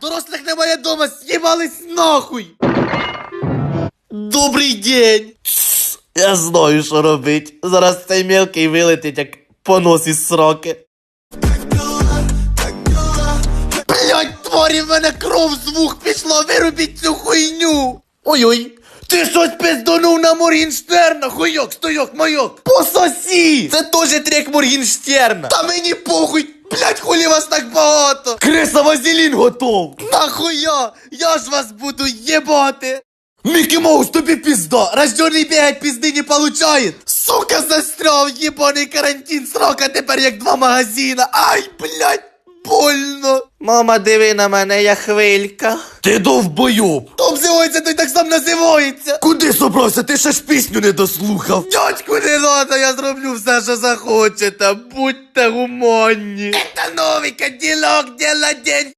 Дорослих немає дома, з'їбались нахуй! Добрий день! Тс, Я знаю, що робить. Зараз цей мелкий вилетить, як понос із сроки. Блять, творі, в мене кров з вух пішло, вирубіть цю хуйню! Ой-ой! Ти щось пизданув на Моргенштерна, хуйок, стойок, майок! Пососі! Це теж трек Моргенштерна! Та мені похуй! Блять, хулі вас так багато! Криса Вазелін готов! Нахуя? Я ж вас буду єбати! Микки Маус, тобі пизда! Рожденный бегать пизды не получает! Сука, застрял, ебаный карантин, срока тепер як два магазина! Ай, блять! Мама, диви на мене, я хвилька. Ти довбойоб! То обзивається, той так сам називається! Куди собрався? Ти ще ж пісню не дослухав! Дядьку, не надо, я зроблю все, що захочете. Будьте гуманні! Это новий каділок, діла день